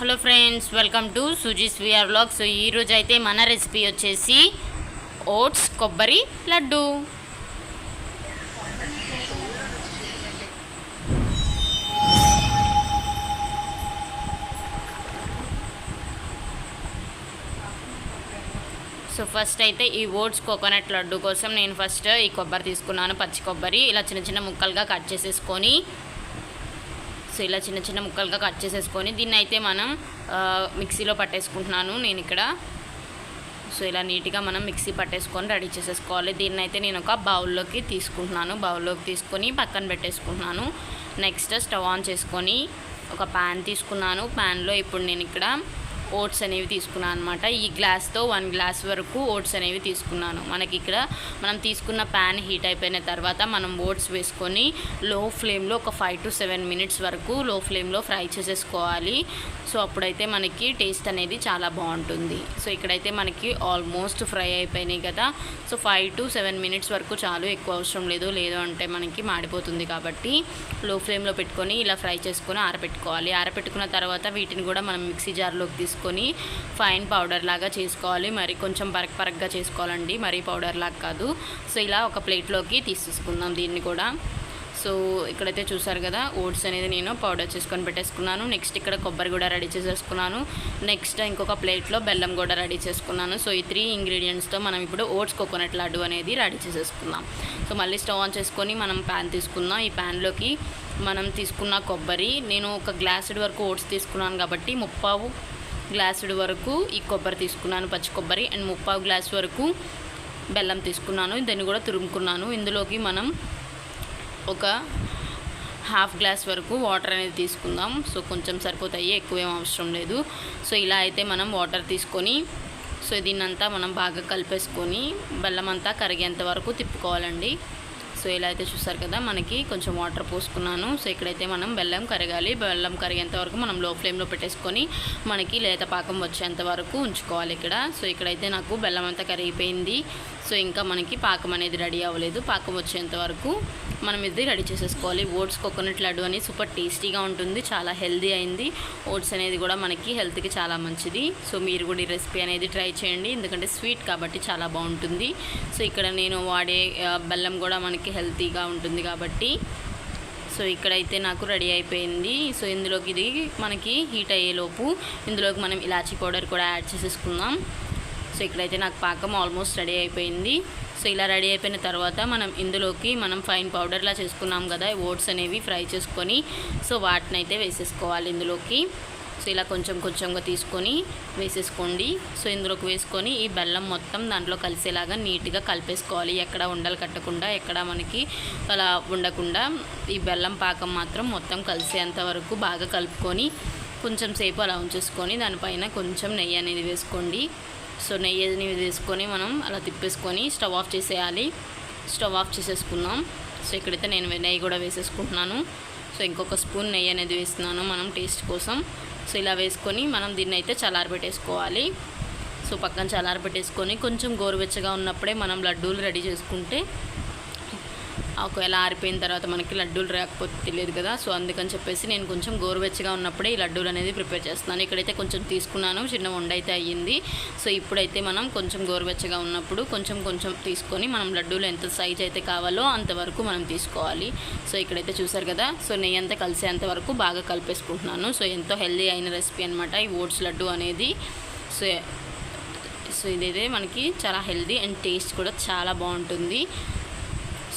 Hello friends welcome to Suji's VR blog so ఈరోజు అయితే మన రెసిపీ వచ్చేసి ఓట్స్ కొబ్బరి లడ్డు. సో ఫస్ట్ అయితే ఈ ఓట్స్ కోకోనట్ లడ్డు కోసం నేను ఫస్ట్ ఈ కొబ్బరి తీసుకున్నాను పచ్చి కొబ్బరి. ఇలా చిన్న చిన్న ముక్కలుగా కట్ చేసేసుకొని సో ఇలా చిన్న చిన్న ముక్కలుగా కట్ చేసేసుకొని దీన్ని అయితే మనం మిక్సీలో పట్టేసుకుంటున్నాను నేను ఇక్కడ. సో ఇలా నీట్గా మనం మిక్సీ పట్టేసుకొని రెడీ చేసేసుకోవాలి. దీన్ని అయితే నేను ఒక బౌల్లోకి తీసుకుంటున్నాను. బౌల్లోకి తీసుకొని పక్కన పెట్టేసుకుంటున్నాను. నెక్స్ట్ స్టవ్ ఆన్ చేసుకొని ఒక ప్యాన్ తీసుకున్నాను. ప్యాన్లో ఇప్పుడు నేను ఇక్కడ ఓట్స్ అనేవి తీసుకున్నాను అనమాట ఈ గ్లాస్తో వన్ గ్లాస్ వరకు ఓట్స్ అనేవి తీసుకున్నాను. మనకి ఇక్కడ మనం తీసుకున్న ప్యాన్ హీట్ అయిపోయిన తర్వాత మనం ఓట్స్ వేసుకొని లో ఫ్లేమ్లో ఒక ఫైవ్ టు సెవెన్ మినిట్స్ వరకు లో ఫ్లేమ్లో ఫ్రై చేసేసుకోవాలి. సో అప్పుడైతే మనకి టేస్ట్ అనేది చాలా బాగుంటుంది. సో ఇక్కడైతే మనకి ఆల్మోస్ట్ ఫ్రై అయిపోయినాయి కదా. So five to seven minutes వరకు చాలు ఎక్కువ అవసరం లేదు. లేదు అంటే మనకి మాడిపోతుంది కాబట్టి లో ఫ్లేమ్లో పెట్టుకొని ఇలా ఫ్రై చేసుకొని ఆరబెట్టుకోవాలి ఆరబెట్టుకున్న తర్వాత వీటిని కూడా మనం మిక్సీ జార్లోకి తీసుకొని ఫైన్ పౌడర్ లాగా చేసుకోవాలి. మరి కొంచెం పరక్ పరక్గా చేసుకోవాలండి. మరీ పౌడర్ లాగా కాదు. సో ఇలా ఒక ప్లేట్లోకి తీసేసుకుందాం దీన్ని కూడా. సో ఇక్కడైతే చూసారు కదా ఓట్స్ అనేది నేను పౌడర్ చేసుకొని పెట్టేసుకున్నాను. నెక్స్ట్ ఇక్కడ కొబ్బరి కూడా రెడీ చేసేసుకున్నాను. నెక్స్ట్ ఇంకొక ప్లేట్లో బెల్లం కూడా రెడీ చేసుకున్నాను. సో ఈ త్రీ ఇంగ్రీడియంట్స్తో మనం ఇప్పుడు ఓట్స్ కోకోనట్ లడ్డు అనేది రెడీ చేసేసుకుందాం. సో మళ్ళీ స్టవ్ ఆన్ చేసుకొని మనం ప్యాన్ తీసుకుందాం. ఈ ప్యాన్లోకి మనం తీసుకున్న కొబ్బరి నేను ఒక గ్లాసుడ్ వరకు ఓట్స్ తీసుకున్నాను కాబట్టి ముప్పావు గ్లాసుడు వరకు ఈ కొబ్బరి తీసుకున్నాను పచ్చి కొబ్బరి అండ్ ముప్పావు గ్లాస్ వరకు బెల్లం తీసుకున్నాను. దాన్ని కూడా తురుముకున్నాను. ఇందులోకి మనం ఒక హాఫ్ గ్లాస్ వరకు వాటర్ అనేది తీసుకుందాం. సో కొంచెం సరిపోతాయి ఎక్కువ ఏం అవసరం లేదు. సో ఇలా అయితే మనం వాటర్ తీసుకొని సో దీన్నంతా మనం బాగా కలిపేసుకొని బెల్లం అంతా కరిగేంత వరకు తిప్పుకోవాలండి. సో ఇలా అయితే చూసారు కదా మనకి కొంచెం వాటర్ పోసుకున్నాను. సో ఇక్కడైతే మనం బెల్లం కరగాలి. బెల్లం కరిగేంత వరకు మనం లో ఫ్లేమ్లో పెట్టేసుకొని మనకి లేత పాకం వచ్చేంత వరకు ఉంచుకోవాలి ఇక్కడ. సో ఇక్కడైతే నాకు బెల్లం అంతా కరిగిపోయింది. సో ఇంకా మనకి పాకం అనేది రెడీ అవ్వలేదు. పాకం వచ్చేంత వరకు మనం ఇది రెడీ చేసేసుకోవాలి. ఓట్స్ కోకోనట్ లడ్డు అని సూపర్ టేస్టీగా ఉంటుంది. చాలా హెల్దీ అయింది. ఓట్స్ అనేది కూడా మనకి హెల్త్కి చాలా మంచిది. సో మీరు కూడా ఈ రెసిపీ అనేది ట్రై చేయండి. ఎందుకంటే స్వీట్ కాబట్టి చాలా బాగుంటుంది. సో ఇక్కడ నేను వాడే బెల్లం కూడా మనకి హెల్తీగా ఉంటుంది కాబట్టి. సో ఇక్కడైతే నాకు రెడీ అయిపోయింది. సో ఇందులోకి ఇది మనకి హీట్ అయ్యేలోపు ఇందులోకి మనం ఇలాచీ పౌడర్ కూడా యాడ్ చేసేసుకుందాం. సో ఇక్కడైతే నాకు పాకం ఆల్మోస్ట్ రెడీ అయిపోయింది. సో ఇలా రెడీ అయిపోయిన తర్వాత మనం ఇందులోకి మనం ఫైన్ పౌడర్లా చేసుకున్నాం కదా ఓట్స్ అనేవి ఫ్రై చేసుకొని సో వాటిని అయితే వేసేసుకోవాలి ఇందులోకి. సో ఇలా కొంచెం కొంచెంగా తీసుకొని వేసేసుకోండి. సో ఇందులోకి వేసుకొని ఈ బెల్లం మొత్తం దాంట్లో కలిసేలాగా నీట్గా కలిపేసుకోవాలి. ఎక్కడ ఉండలు కట్టకుండా ఎక్కడ మనకి అలా ఉండకుండా ఈ బెల్లం పాకం మాత్రం మొత్తం కలిసేంత వరకు బాగా కలుపుకొని కొంచెం సేపు అలా ఉంచేసుకొని దానిపైన కొంచెం నెయ్యి అనేది వేసుకోండి. సో నెయ్యి అనేది వేసుకొని మనం అలా తిప్పేసుకొని స్టవ్ ఆఫ్ చేసేయాలి. స్టవ్ ఆఫ్ చేసేసుకుందాం సో ఇక్కడైతే నేను నెయ్యి కూడా వేసేసుకుంటున్నాను. సో ఇంకొక స్పూన్ నెయ్యి అనేది వేస్తున్నాను మనం టేస్ట్ కోసం. సో ఇలా వేసుకొని మనం దీన్ని అయితే చల్లారబెట్టేసుకోవాలి సో పక్కన చల్లారబెట్టేసుకొని కొంచెం గోరువెచ్చగా ఉన్నప్పుడే మనం లడ్డూలు రెడీ చేసుకుంటే ఒకవేళ ఆరిపోయిన తర్వాత మనకి లడ్డూలు రాకపోతే తెలియదు కదా. సో అందుకని చెప్పేసి నేను కొంచెం గోరువెచ్చగా ఉన్నప్పుడే ఈ లడ్డూలు అనేది ప్రిపేర్ చేస్తున్నాను. ఇక్కడైతే కొంచెం తీసుకున్నాను చిన్న వండ అయితే అయ్యింది. సో ఇప్పుడైతే మనం కొంచెం గోరువెచ్చగా ఉన్నప్పుడు కొంచెం కొంచెం తీసుకొని మనం లడ్డూలు ఎంత సైజ్ అయితే కావాలో అంతవరకు మనం తీసుకోవాలి. సో ఇక్కడైతే చూసారు కదా. సో నెయ్యి అంతా కలిసేంత వరకు బాగా కలిపేసుకుంటున్నాను. సో ఎంతో హెల్దీ అయిన రెసిపీ అనమాట ఈ ఓట్స్ లడ్డు అనేది. సో సో ఇదైతే మనకి చాలా హెల్దీ అండ్ టేస్ట్ కూడా చాలా బాగుంటుంది.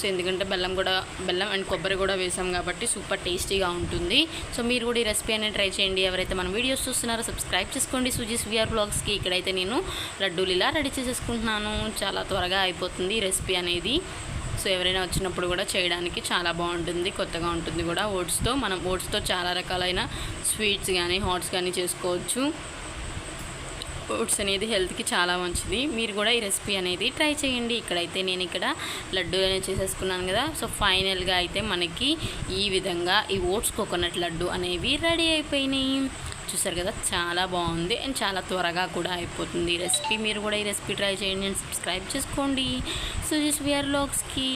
సో ఎందుకంటే బెల్లం కూడా బెల్లం అండ్ కొబ్బరి కూడా వేసాం కాబట్టి సూపర్ టేస్టీగా ఉంటుంది. సో మీరు కూడా ఈ రెసిపీ అనేది ట్రై చేయండి. ఎవరైతే మన వీడియోస్ చూస్తున్నారో సబ్స్క్రైబ్ చేసుకోండి. సుజీస్ విఆర్ బ్లాగ్స్కి ఇక్కడైతే నేను లడ్డూలు ఇలా రెడీ చేసేసుకుంటున్నాను. చాలా త్వరగా అయిపోతుంది ఈ రెసిపీ అనేది. సో ఎవరైనా వచ్చినప్పుడు కూడా చేయడానికి చాలా బాగుంటుంది కొత్తగా ఉంటుంది కూడా. ఓట్స్తో మనం ఓట్స్తో చాలా రకాలైన స్వీట్స్ కానీ హాట్స్ కానీ చేసుకోవచ్చు. ఓట్స్ అనేది హెల్త్కి చాలా మంచిది. మీరు కూడా ఈ రెసిపీ అనేది ట్రై చేయండి. ఇక్కడైతే నేను ఇక్కడ లడ్డు అనేది చేసేసుకున్నాను కదా. సో ఫైనల్గా అయితే మనకి ఈ విధంగా ఈ ఓట్స్ కోకోనట్ లడ్డు అనేవి రెడీ అయిపోయినాయి. చూసారు కదా చాలా బాగుంది. అండ్ చాలా త్వరగా కూడా అయిపోతుంది ఈ రెసిపీ. మీరు కూడా ఈ రెసిపీ ట్రై చేయండి. అండ్ సబ్స్క్రైబ్ చేసుకోండి. సుజీస్ విఆర్ లాగ్స్కి